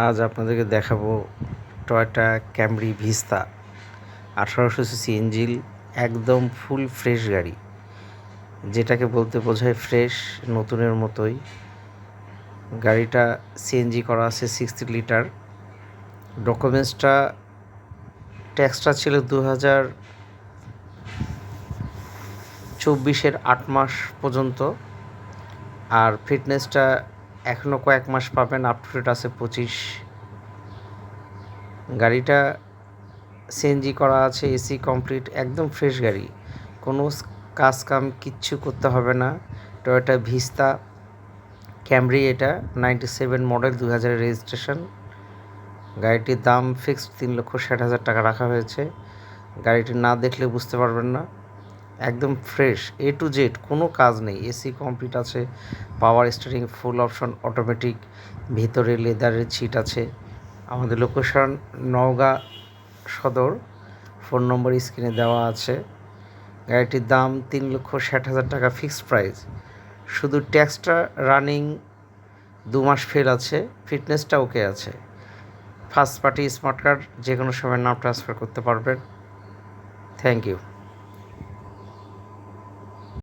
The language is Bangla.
আজ আপনাদেরকে দেখাবো টয়টা ক্যামরি ভিস্তা আঠারোশো সিসি ইঞ্জিল, একদম ফুল ফ্রেশ গাড়ি। যেটাকে বলতে বোঝায় ফ্রেশ, নতুনের মতোই। গাড়িটা সিএনজি করা আছে সিক্সটি লিটার। ডকুমেন্টসটা, ট্যাক্সটা ছিল দু হাজার চব্বিশের আট মাস পর্যন্ত। আর ফিটনেসটা এখনও কয়েক মাস পাবেন আপ টু ডেট আছে পঁচিশ। গাড়িটা সিএনজি করা আছে এসি কমপ্লিট একদম ফ্রেশ গাড়ি। কোনো কাজ কাম কিচ্ছু করতে হবে না। টয়োটা ভিস্তা ক্যামরি এটা নাইনটি সেভেন মডেল দু হাজারের রেজিস্ট্রেশন গাড়িটির দাম ফিক্সড তিন লক্ষ ষাট হাজার টাকা রাখা হয়েছে। গাড়িটি না দেখলে বুঝতে পারবেন না। একদম ফ্রেশ এ টু জেড কোনো কাজ নেই। এসি কমপ্লিট আছে power steering full option automatic ভিতরে লেদারের ছিট আছে। আমাদের লোকেশন নওগাঁ সদর ফোন নম্বর স্ক্রিনে দেওয়া আছে। গাড়িটির দাম তিন লক্ষ ষাট হাজার টাকা ফিক্সড প্রাইস শুধু ট্যাক্সটা রানিং দু মাস ফেল আছে ফিটনেসটা ওকে আছে। ফার্স্ট পার্টি স্মার্ট কার্ড যে কোনো সময় নাম ট্রান্সফার করতে পারবেন। Thank you